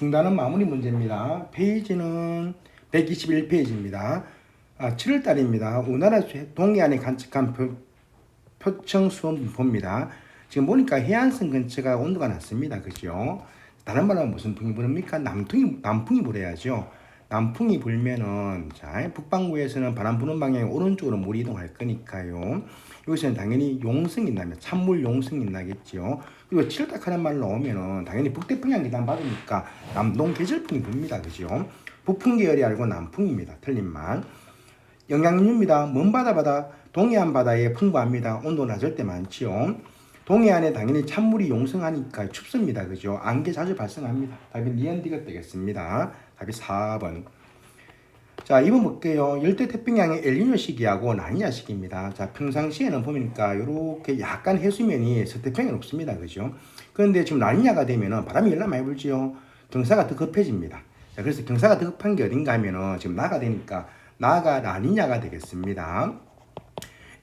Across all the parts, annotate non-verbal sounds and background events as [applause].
중단은 마무리 문제입니다. 페이지는 121페이지입니다. 아, 7월 달입니다. 우리나라 동해안에 간직한 표, 표청 수온 분포입니다. 지금 보니까 해안선 근처가 온도가 낮습니다. 그죠? 다른 말로 무슨 풍이 부릅니까? 남풍이, 남풍이 불어야죠. 남풍이 불면은, 자, 북반구에서는 바람 부는 방향이 오른쪽으로 물 이동할 거니까요. 여기서는 당연히 용성이 나면, 찬물 용성이 나겠죠. 그리고 칠딱하는 말로 오면은, 당연히 북태평양 기단 받으니까 남동 계절풍이 붑니다. 그죠? 북풍 계열이 아니고 남풍입니다. 틀린 말. 영향류입니다. 먼 바다보다 동해안 바다에 풍부합니다. 온도 낮을 때 많지요. 동해안에 당연히 찬물이 용성하니까 춥습니다. 그죠? 안개 자주 발생합니다. 답이 니언디가 되겠습니다. 답이 4번. 자, 2번 볼게요. 열대 태평양의 엘니뇨 시기하고 라니냐 시기입니다. 자, 평상시에는 보니까 이렇게 약간 해수면이 서태평양 없습니다. 그죠? 그런데 지금 라니냐가 되면은 바람이 열나 많이 불지요. 경사가 더 급해집니다. 자, 그래서 경사가 더 급한 게 어딘가 하면은 지금 나가 되니까 나가 라니냐가 되겠습니다.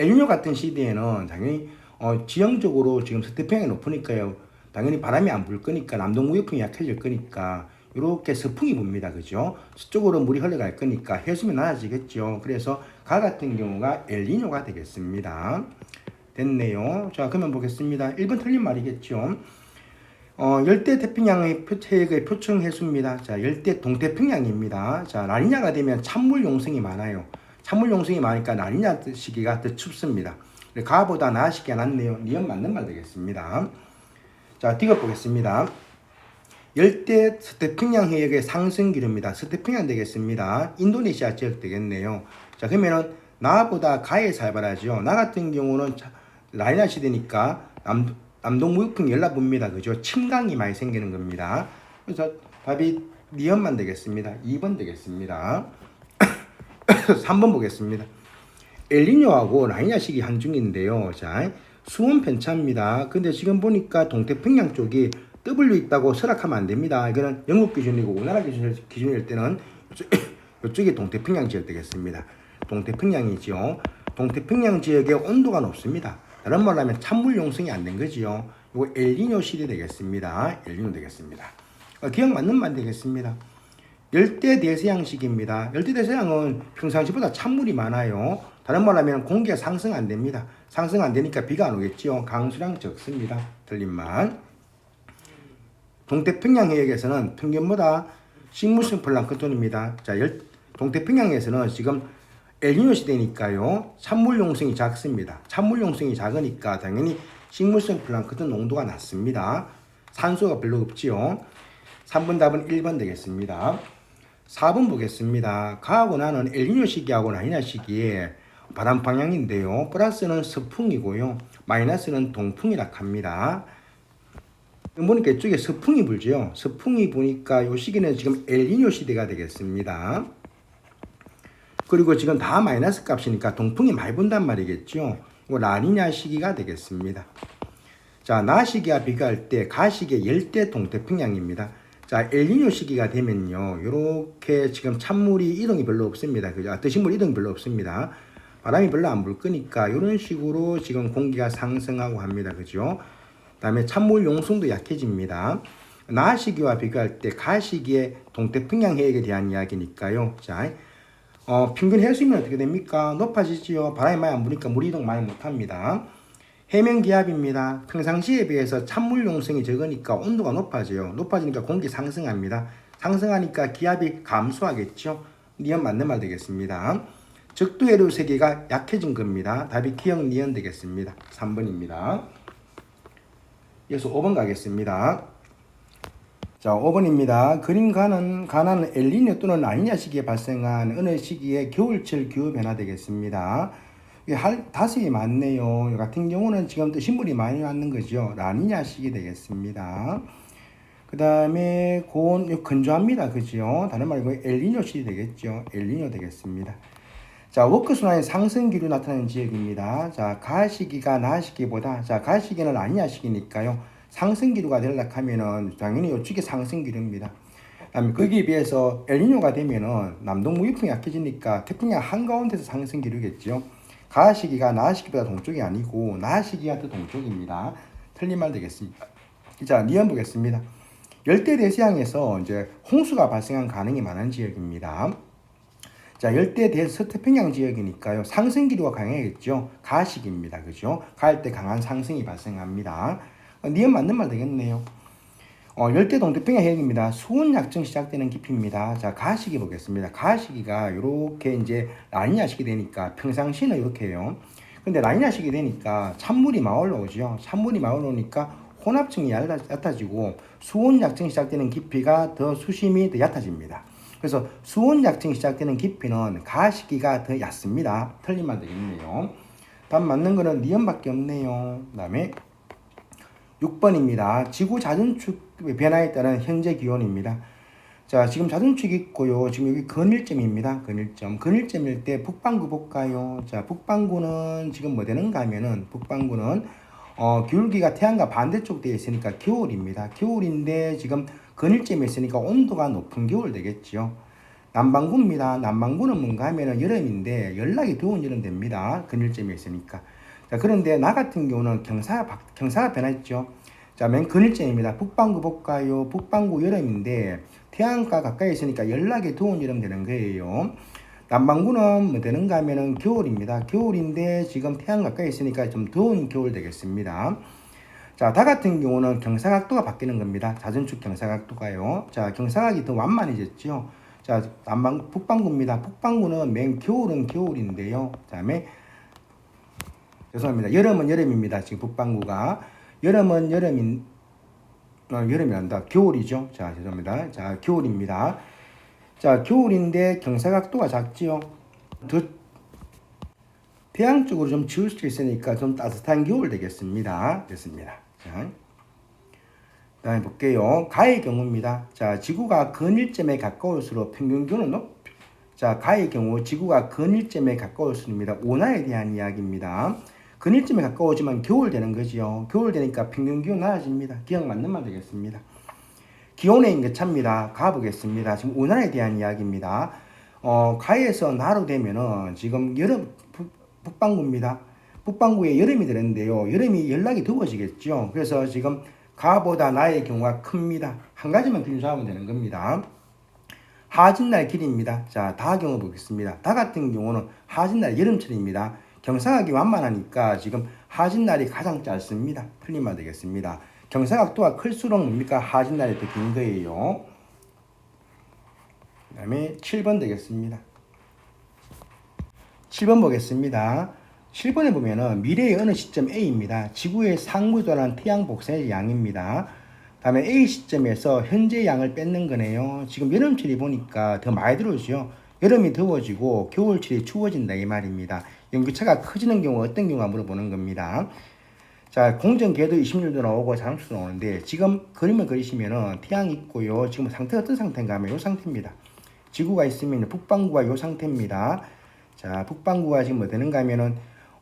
엘니뇨 같은 시대에는 당연히 어, 지형적으로 지금 서태평양이 높으니까요. 당연히 바람이 안 불 거니까 남동 우회풍이 약해질 거니까 이렇게 서풍이 붑니다. 그죠? 서쪽으로 물이 흘러갈 거니까 해수면 낮아지겠죠. 그래서 가 같은 경우가 엘니뇨가 되겠습니다. 됐네요. 자, 그러면 보겠습니다. 1번 틀린 말이겠죠. 어, 열대 태평양의 표체의 표층 해수입니다. 자, 열대 동태평양입니다. 자, 라니냐가 되면 찬물 용성이 많아요. 찬물 용성이 많으니까 라니냐 시기가 더 춥습니다. 가보다 나 시기가 낫네요. 니은 맞는 말 되겠습니다. 자, 디귿 보겠습니다. 열대 서태평양 해역의 상승 기류입니다. 서태평양 되겠습니다. 인도네시아 지역 되겠네요. 자, 그러면은 나보다 가에 살벌하죠. 나 같은 경우는 라니냐 시대니까 남, 남동 무역풍 연락봅니다. 그죠? 침강이 많이 생기는 겁니다. 그래서 답이 니언만 되겠습니다. 2번 되겠습니다. [coughs] 3번 보겠습니다. 엘리뇨하고 시기 한중인데요. 자, 수온 편차입니다. 근데 지금 보니까 동태평양 쪽이 W 있다고 설악하면 안 됩니다. 이거는 영국 기준이고 우리나라 기준, 기준일 때는 이쪽이 [coughs] 동태평양 지역 되겠습니다. 동태평양이죠. 동태평양 지역의 온도가 높습니다. 다른 말로 하면 찬물 용성이 안 된 거지요. 이거 엘니뇨 시대 되겠습니다. 엘니뇨 되겠습니다. 어, 기억 맞는 말 되겠습니다. 열대 대서양식입니다. 열대 대서양은 평상시보다 찬물이 많아요. 다른 말로 하면 공기가 상승 안 됩니다. 상승 안 되니까 비가 안 오겠지요. 강수량 적습니다. 틀린 말. 동태평양 해역에서는 평균보다 식물성 플랑크톤입니다. 자, 열, 동태평양에서는 지금 엘니뇨 시대니까요. 찬물 용성이 작습니다. 찬물 용성이 작으니까 당연히 식물성 플랑크톤 농도가 낮습니다. 산소가 별로 없지요. 3번 답은 1번 되겠습니다. 4번 보겠습니다. 가하고 나는 엘니뇨 시기하고 라니냐 시기에 바람 방향인데요. 플러스는 서풍이고요. 마이너스는 동풍이라 합니다. 보니까 이쪽에 서풍이 불죠. 서풍이 부니까 이 시기는 지금 엘니뇨 시대가 되겠습니다. 그리고 지금 다 마이너스 값이니까 동풍이 많이 분단 말이겠죠. 이거 라니냐 시기가 되겠습니다. 자, 나 시기와 비교할 때 가 시기의 열대 동태평양입니다. 자, 엘니뇨 시기가 되면요. 이렇게 지금 찬물이 이동이 별로 없습니다. 그죠? 아, 드신물 이동이 별로 없습니다. 바람이 별로 안 불 거니까 이런 식으로 지금 공기가 상승하고 합니다. 그죠? 다음에 찬물 용성도 약해집니다. 나 시기와 비교할 때 가 시기의 동태평양 해역에 대한 이야기니까요. 자, 어, 평균 해수면 어떻게 됩니까? 높아지지요. 바람이 많이 안 부니까 물 이동 많이 못합니다. 해면 기압입니다. 평상시에 비해서 찬물 용성이 적으니까 온도가 높아져요. 높아지니까 공기 상승합니다. 상승하니까 기압이 감소하겠죠. 니은 맞는 말 되겠습니다. 적도 해류 세계가 약해진 겁니다. 답이 기억 니은 되겠습니다. 3번입니다. 이어서 5번 가겠습니다. 자, 5번입니다. 그림 가는, 가나는 엘니뇨 또는 라니냐 시기에 발생한 어느 시기에 겨울철 기후 변화 되겠습니다. 다섯이 많네요. 이 같은 경우는 지금 또 신물이 많이 왔는 거죠. 라니냐 시기 되겠습니다. 그 다음에 고온, 건조합니다. 그죠? 다른 말로 엘니뇨 시기 되겠죠. 엘니뇨 되겠습니다. 자, 워크순환의 상승 기류 나타나는 지역입니다. 자, 가시기가 나시기보다, 자, 가시기는 라니냐 시기니까요. 상승 기류가 되려 하면은 당연히 이쪽이 상승 기류입니다. 그다음에 거기에 비해서 엘니뇨가 되면은 남동 무이풍이 약해지니까 태평양 한가운데서 상승 기류겠죠. 가시기가 나시기보다 동쪽이 아니고 나시기가 더 동쪽입니다. 틀린 말 되겠습니다. 자, 니은 보겠습니다. 열대 대서양에서 이제 홍수가 발생한 가능이 많은 지역입니다. 자, 열대 대서태평양 지역이니까요. 상승 기류가 강하겠죠. 가식입니다. 그죠? 가을 때 강한 상승이 발생합니다. 어, 니은 맞는 말 되겠네요. 어, 열대 동태평양 해역입니다. 수온 약정 시작되는 깊이입니다. 자, 가시기 보겠습니다. 가시기가 이렇게 이제 라니냐식이 되니까 평상시는 이렇게 해요. 근데 라니냐식이 되니까 찬물이 마을로 오죠. 찬물이 마을로 오니까 혼합층이 얕아- 얕아지고 수온 약정 시작되는 깊이가 더 수심이 더 얕아집니다. 그래서 수온 약정 시작되는 깊이는 가시기가 더 얕습니다. 틀린 말 되겠네요. 답 맞는 거는 니은밖에 없네요. 그 다음에 6번입니다. 지구 자전축 변화에 따른 현재 기온입니다. 자, 지금 자전축이 있고요. 지금 여기 근일점입니다. 근일점. 근일점일 때 북반구 볼까요? 자, 북반구는 지금 뭐 되는가 하면은 북반구는 어, 기울기가 태양과 반대쪽 되어 있으니까 겨울입니다. 겨울인데 지금 근일점에 있으니까 온도가 높은 겨울 되겠죠. 남반구입니다. 남반구는 뭔가 하면은 여름인데 연락이 더운 여름 됩니다. 근일점에 있으니까. 자, 그런데 나 같은 경우는 경사가, 바- 경사가 변했죠. 자, 맨 근일점입니다. 북반구 볼까요? 북반구 여름인데 태양과 가까이 있으니까 연락이 더운 여름 되는 거예요. 남반구는 뭐 되는가 하면은 겨울입니다. 겨울인데 지금 태양 가까이 있으니까 좀 더운 겨울 되겠습니다. 자, 다 같은 경우는 경사각도가 바뀌는 겁니다. 자전축 경사각도가요. 자, 경사각이 더 완만해졌죠. 자, 남반 북반구입니다. 북반구는 맨 겨울은 겨울인데요. 그다음에 죄송합니다. 여름은 여름입니다. 지금 북반구가 여름은 여름인 어, 여름이란다. 겨울이죠. 자, 죄송합니다. 자, 겨울입니다. 자, 겨울인데 경사각도가 작지요. 더 태양 쪽으로 좀 지울 수 있으니까 좀 따뜻한 겨울 되겠습니다. 됐습니다. 자, 다음에 볼게요. 가의 경우입니다. 자, 지구가 근일점에 가까울수록 평균 기온은 높. 자, 가의 경우 지구가 근일점에 가까울수록입니다. 온화에 대한 이야기입니다. 근일점에 가까워지면 겨울 되는 거지요. 겨울 되니까 평균 기온 낮아집니다. 기억 맞는 말 되겠습니다. 기온의 임계차입니다. 가보겠습니다. 지금 온난화에 대한 이야기입니다. 어, 가에서 나로 되면은 지금 여름 북, 북반구입니다. 북반구에 여름이 되는데요. 여름이 연락이 더워지겠죠. 그래서 지금 가보다 나의 경우가 큽니다. 한 가지만 기준 잡으면 되는 겁니다. 하진날 길입니다. 자, 다 경우 보겠습니다. 다 같은 경우는 하진날 여름철입니다. 경사각이 완만하니까 지금 하진날이 가장 짧습니다. 말 되겠습니다. 경사각도가 클수록 뭡니까? 하진날이 더 긴 거예요. 그 다음에 7번 되겠습니다. 7번 보겠습니다. 7번에 보면은 미래의 어느 시점 A입니다. 지구의 상무도란 태양 복사의 양입니다. 다음에 A 시점에서 현재 양을 뺏는 거네요. 지금 여름철이 보니까 더 많이 들어오죠. 여름이 더워지고 겨울철이 추워진다 이 말입니다. 연기차가 커지는 경우 어떤 경우가 물어보는 겁니다. 자, 공정궤도 26도 나오고 자동차도 나오는데 지금 그림을 그리시면은 태양이 있고요. 지금 상태가 어떤 상태인가 하면 이 상태입니다. 지구가 있으면 북반구가 이 상태입니다. 자, 북반구가 지금 뭐 되는가 하면은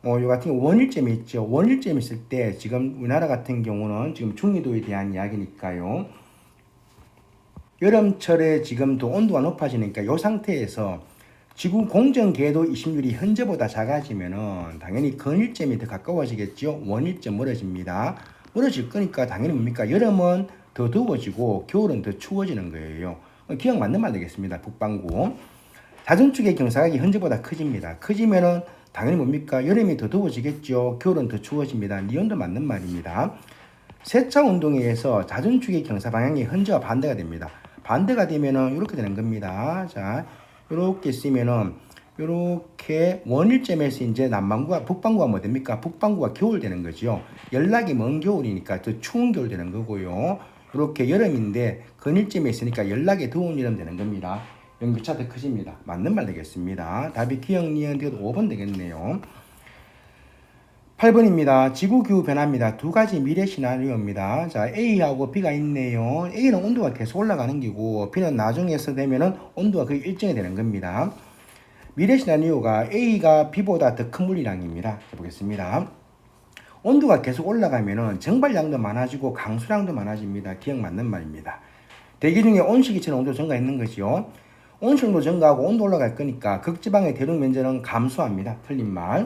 어, 요 같은 원일점이 있죠. 원일점이 있을 때 지금 우리나라 같은 경우는 지금 중위도에 대한 이야기니까요. 여름철에 지금도 온도가 높아지니까 이 상태에서 지구 공정 궤도 20률이 현재보다 작아지면은 당연히 근일점이 더 가까워지겠죠. 원일점 멀어집니다. 멀어질 거니까 당연히 뭡니까? 여름은 더 더워지고 겨울은 더 추워지는 거예요. 어, 기억 맞는 말 되겠습니다. 북반구. 자전축의 경사각이 현재보다 커집니다. 커지면은 당연히 뭡니까? 여름이 더 더워지겠죠. 겨울은 더 추워집니다. 니온도 맞는 말입니다. 세차 운동에 의해서 자전축의 경사 방향이 현재와 반대가 됩니다. 반대가 되면은 이렇게 되는 겁니다. 자, 이렇게 쓰면은 이렇게 원일점에서 이제 남반구가 북반구가 뭐 됩니까? 북반구가 겨울 되는 거죠. 연락이 먼 겨울이니까 더 추운 겨울 되는 거고요. 이렇게 여름인데 근일점에 있으니까 연락이 더운 여름 되는 겁니다. 연기차 더 커집니다. 맞는 말 되겠습니다. 답이 기억 니은 되도 5번 되겠네요. 8번입니다. 지구 기후 변화입니다. 두 가지 미래 시나리오입니다. 자, A하고 B가 있네요. A는 온도가 계속 올라가는 기고, B는 나중에서 되면은 온도가 거의 일정이 되는 겁니다. 미래 시나리오가 A가 B보다 더 큰 물리량입니다. 보겠습니다. 온도가 계속 올라가면은 정발량도 많아지고 강수량도 많아집니다. 기억 맞는 말입니다. 대기 중에 온실기체는 온도 증가했는 거죠. 온실도 증가하고 온도 올라갈 거니까 극지방의 대륙 면적은 감소합니다. 틀린 말.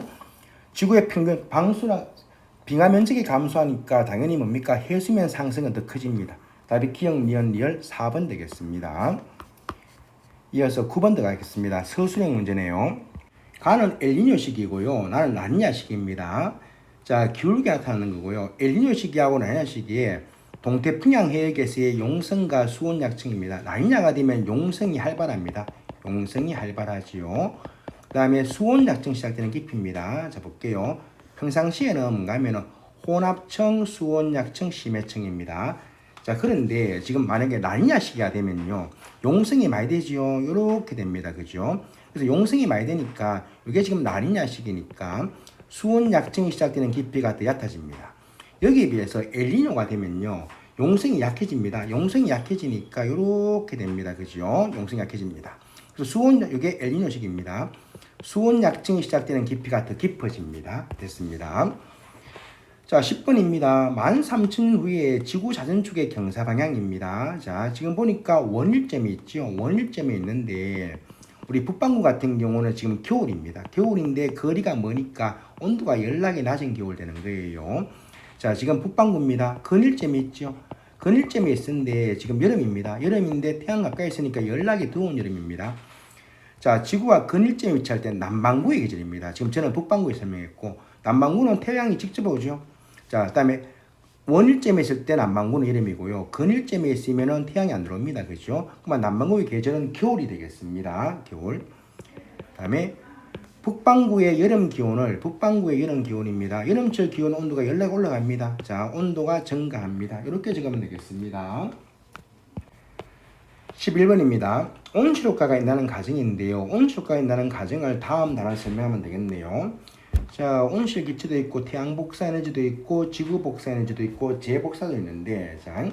지구의 평균 방수량 빙하 면적이 감소하니까 당연히 뭡니까 해수면 상승은 더 커집니다. 답이 기억, 니은, 리얼 4번 되겠습니다. 이어서 9번 들어가겠습니다. 서술형 문제네요. 가는 엘니뇨식이고요. 나는 라니냐식입니다. 자, 기울기 나타나는 거고요. 엘니뇨식이하고 라니냐식이 동태평양 해역에서의 용성과 수온 약층입니다. 라니냐가 되면 용성이 활발합니다. 용성이 활발하지요. 그 다음에 수온 약층 시작되는 깊이입니다. 자, 볼게요. 평상시에는 뭔가 하면은 혼합층, 수온 약층, 심해층입니다. 자, 그런데 지금 만약에 라니냐 시기가 되면요. 용성이 많이 되지요. 요렇게 됩니다. 그죠? 그래서 용성이 많이 되니까 이게 지금 라니냐 시기니까 수온 약증이 시작되는 깊이가 더 얕아집니다. 여기에 비해서 엘니뇨가 되면요. 용성이 약해집니다. 용성이 약해지니까 이렇게 됩니다. 그죠? 용성이 약해집니다. 그래서 수온 이게 엘니뇨식입니다. 수온 약증이 시작되는 깊이가 더 깊어집니다. 됐습니다. 자, 10번입니다. 13,000년 후에 지구 자전축의 경사 방향입니다. 자, 지금 보니까 원일점이 있죠. 원일점이 있는데 우리 북반구 같은 경우는 지금 겨울입니다. 겨울인데 거리가 머니까 온도가 연락이 낮은 겨울 되는 거예요. 자, 지금 북반구입니다. 근일점이 있죠. 근일점이 있는데 지금 여름입니다. 여름인데 태양 가까이 있으니까 연락이 더운 여름입니다. 자, 지구가 근일점에 위치할 때 남반구의 계절입니다. 지금 저는 북반구에 설명했고 남반구는 태양이 직접 오죠. 자, 그다음에 원일점에 있을 때 남반구는 여름이고요. 근일점에 있으면은 태양이 안 들어옵니다. 그죠? 그러면 남반구의 계절은 겨울이 되겠습니다. 겨울. 그다음에 북반구의 여름 기온을 북반구의 여름 기온입니다. 여름철 기온 온도가 연락 올라갑니다. 자, 온도가 증가합니다. 이렇게 적으면 되겠습니다. 11번입니다. 온실효과가 있다는 가정인데요. 온실효과가 있다는 가정을 다음 단어로 설명하면 되겠네요. 자, 온실 기체도 있고 태양 복사 에너지도 있고 지구 복사 에너지도 있고 재복사도 있는데 자,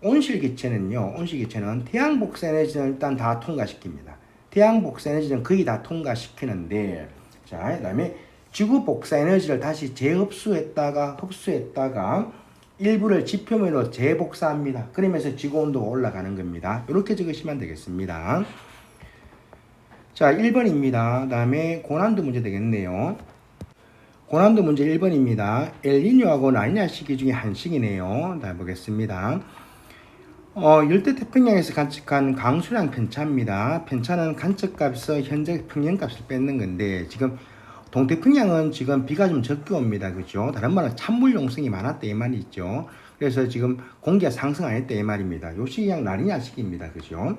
온실 기체는요. 온실 기체는 태양 복사 에너지는 일단 다 통과시킵니다. 태양 복사 에너지는 거의 다 통과시키는데 자, 그다음에 지구 복사 에너지를 다시 재흡수했다가 흡수했다가 일부를 지표면으로 재복사합니다. 그러면서 지구 온도가 올라가는 겁니다. 이렇게 적으시면 되겠습니다. 자, 1번입니다. 다음에 고난도 문제 되겠네요. 고난도 문제 1번입니다. 엘니뇨하고 라니냐 시기 중에 한 시기네요. 다 보겠습니다. 어, 열대 태평양에서 관측한 강수량 편차입니다. 편차는 관측값에서 현재 평년값을 뺏는 건데 지금 동태평양은 지금 비가 좀 적게 옵니다. 그죠? 다른 말은 찬물 용성이 많았다 이 말이죠. 그래서 지금 공기가 상승 안 했다 이 말입니다. 요 시기 양 라니냐 시기입니다. 그죠?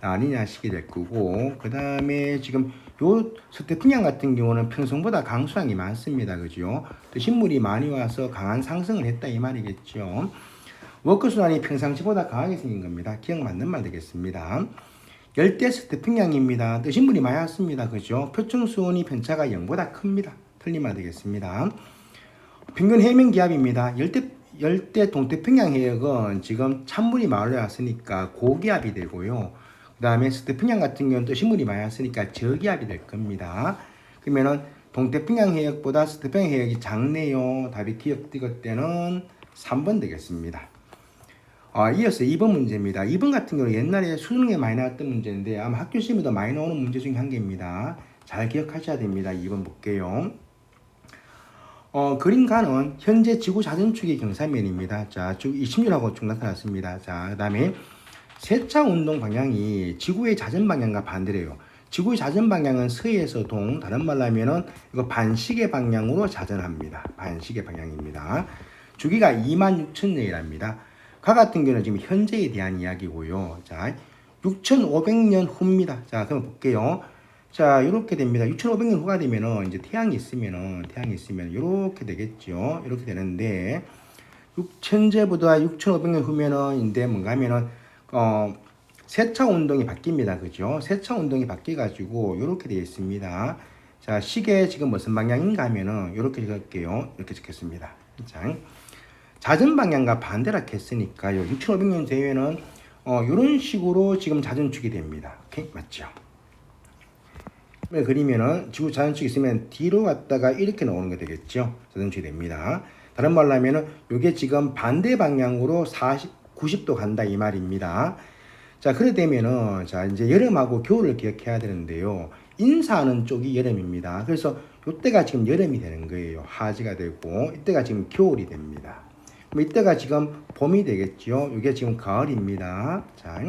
라니냐 시기 될 거고 그 다음에 지금 요 서태평양 같은 경우는 평성보다 강수량이 많습니다. 그죠? 또 신물이 많이 와서 강한 상승을 했다 이 말이겠죠. 워크순환이 평상시보다 강하게 생긴 겁니다. 기억 맞는 말 되겠습니다. 열대 서태평양입니다. 뜨신 물이 많이 왔습니다. 그죠? 표층 수온이 편차가 0보다 큽니다. 틀린 말 되겠습니다. 평균 해면 기압입니다. 열대 열대 동태 평양 해역은 지금 찬물이 많이 왔으니까 고기압이 되고요. 그 다음에 서태평양 같은 경우는 뜨신 물이 많이 왔으니까 저기압이 될 겁니다. 그러면은 동태평양 해역보다 서태평양 해역이 작네요. 답이 기억 띄것 때는 3번 되겠습니다. 아, 이어서 2번 문제입니다. 2번 같은 경우는 옛날에 수능에 많이 나왔던 문제인데 아마 학교 시험에도 많이 나오는 문제 중에 한 개입니다. 잘 기억하셔야 됩니다. 2번 볼게요. 어, 그림가는 현재 지구 자전축의 경사면입니다. 자, 쭉 20년하고 쭉 나타났습니다. 자, 그 다음에 세차 운동 방향이 지구의 자전 방향과 반대래요. 지구의 자전 방향은 서에서 동, 다른 말로 하면은 이거 반시계 방향으로 자전합니다. 반시계 방향입니다. 주기가 26,000년이랍니다. 가 같은 경우는 지금 현재에 대한 이야기고요. 자, 6,500년 후입니다. 자, 그럼 볼게요. 자, 이렇게 됩니다. 6,500년 후가 되면은 이제 태양이 있으면은 태양이 있으면 이렇게 되겠죠. 이렇게 되는데 6천제보다 6,500년 후면은 이제 뭔가 하면은 어 세차 운동이 바뀝니다. 그죠? 세차 운동이 바뀌어 가지고 이렇게 되어 있습니다. 자, 시계 지금 무슨 방향인가 하면은 이렇게 적을게요. 이렇게 적겠습니다. 자. 자전 방향과 반대라 했으니까요. 6,500년 대회는 어, 이런 식으로 지금 자전축이 됩니다. 오케이? 맞죠? 그리면은 지구 자전축이 있으면 뒤로 갔다가 이렇게 나오는 게 되겠죠. 자전축이 됩니다. 다른 말로 하면은 이게 지금 반대 방향으로 40, 90도 간다 이 말입니다. 자, 그래 되면은 자, 이제 여름하고 겨울을 기억해야 되는데요. 인사하는 쪽이 여름입니다. 그래서 이때가 지금 여름이 되는 거예요. 하지가 되고 이때가 지금 겨울이 됩니다. 이때가 지금 봄이 되겠죠. 이게 지금 가을입니다. 자,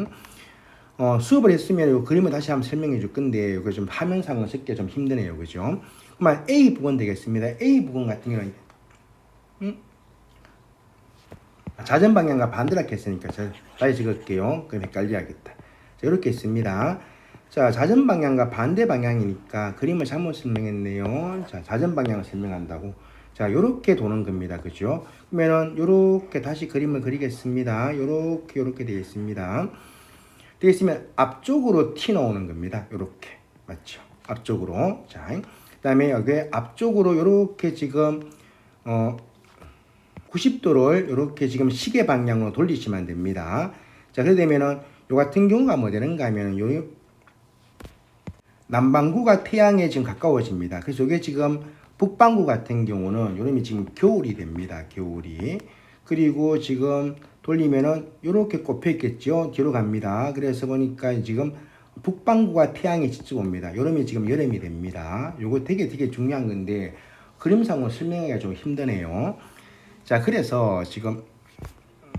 어, 수업을 했으면 이 그림을 다시 한번 설명해 줄 건데 이거 좀 화면상으로 찍기 좀 힘드네요. 그죠? 그러면 A 부분 되겠습니다. A 부분 같은 경우는 음? 자전 방향과 반대로 이렇게 했으니까 자, 다시 적을게요. 그럼 헷갈려야겠다. 자, 이렇게 있습니다. 자, 자전 방향과 반대 방향이니까 그림을 잘못 설명했네요. 자, 자전 방향을 설명한다고. 자, 요렇게 도는 겁니다. 그죠? 그러면은 요렇게 다시 그림을 그리겠습니다. 요렇게 요렇게 되어 있습니다. 되어 있으면 앞쪽으로 튀 나오는 겁니다. 요렇게. 맞죠? 앞쪽으로. 자, 그다음에 여기 앞쪽으로 요렇게 지금 어 90도를 이렇게 지금 시계 방향으로 돌리시면 됩니다. 자, 그래 되면은 요 같은 경우가 뭐 되는가 하면은 요 남반구가 태양에 지금 가까워집니다. 그래서 이게 지금 북반구 같은 경우는 요놈이 지금 겨울이 됩니다. 겨울이. 그리고 지금 돌리면은 요렇게 꼽혀 있겠죠. 뒤로 갑니다. 그래서 보니까 지금 북반구가 태양에 옵니다. 요놈이 지금 여름이 됩니다. 요거 되게 되게 중요한 건데 그림상으로 설명하기가 좀 힘드네요. 자, 그래서 지금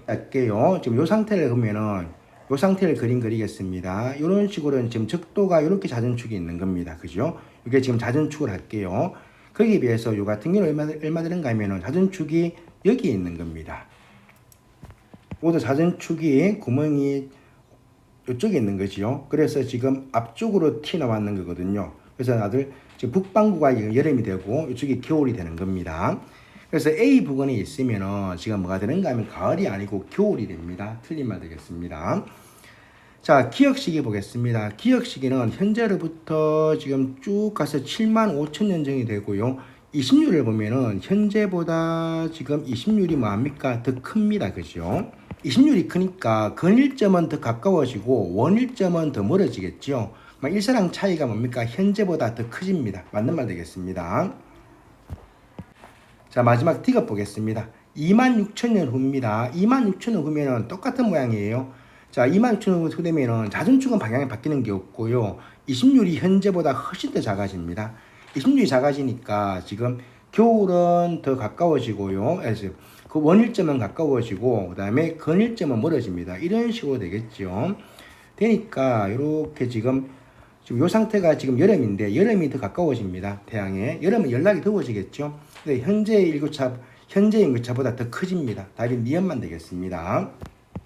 할게요. 지금 요 상태를 보면은 요 상태를 그림 그리겠습니다. 이런 식으로 지금 적도가 이렇게 자전축이 있는 겁니다. 그죠? 이게 지금 자전축을 할게요. 거기에 비해서 요 같은 경우는 얼마, 되는가 하면은 자전축이 여기에 있는 겁니다. 모두 자전축이 구멍이 이쪽에 있는 거지요. 그래서 지금 앞쪽으로 튀 나왔는 거거든요. 그래서 다들 지금 북반구가 여름이 되고 이쪽이 겨울이 되는 겁니다. 그래서 A 부근에 있으면은 지금 뭐가 되는가 하면 가을이 아니고 겨울이 됩니다. 틀린 말 되겠습니다. 자, 기억 시기 보겠습니다. 기억 시기는 현재로부터 지금 쭉 가서 7만 5천 년 전이 되고요. 20률을 보면은 현재보다 지금 20률이 뭐합니까? 더 큽니다. 그죠? 20률이 크니까 근일점은 더 가까워지고 원일점은 더 멀어지겠죠. 일사랑 차이가 뭡니까? 현재보다 더 커집니다. 맞는 말 되겠습니다. 자 마지막 D가 보겠습니다. 26,000년 후입니다. 26,000년 후면은 똑같은 모양이에요. 자 26,000년 후 되면은 자전축은 방향이 바뀌는 게 없고요. 20률이 현재보다 훨씬 더 작아집니다. 20률이 작아지니까 지금 겨울은 더 가까워지고요. 그 원일점은 가까워지고 그 다음에 근일점은 멀어집니다. 이런 식으로 되겠죠. 되니까 이렇게 지금 지금 요 상태가 지금 여름인데 여름이 더 가까워집니다. 태양에 여름은 연락이 더워지겠죠. 근데 현재 일교차 현재 인구차보다 더 커집니다. 답이 니은만 되겠습니다.